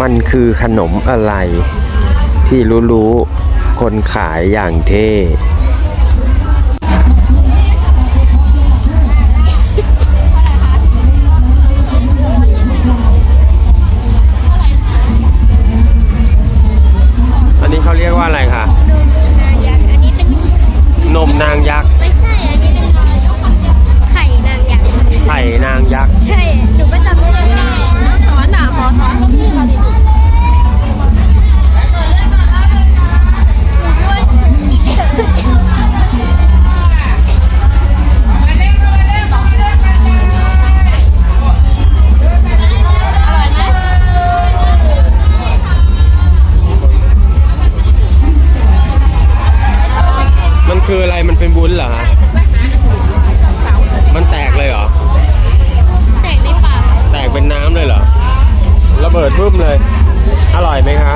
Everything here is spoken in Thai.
มันคือขนมอะไร ที่รู้ๆคนขายอย่างเท่อันนี้เขาเรียกว่าอะไรคะนางยักษ์ อันนี้เป็นนมนางยักษ์ คืออะไรมันเป็นวุ้นเหรอฮะมันแตกเลยเหรอ แตกในปากแตกเป็นน้ำเลยเหรอ ระเบิดปุ๊บเลย อร่อยไหมคะ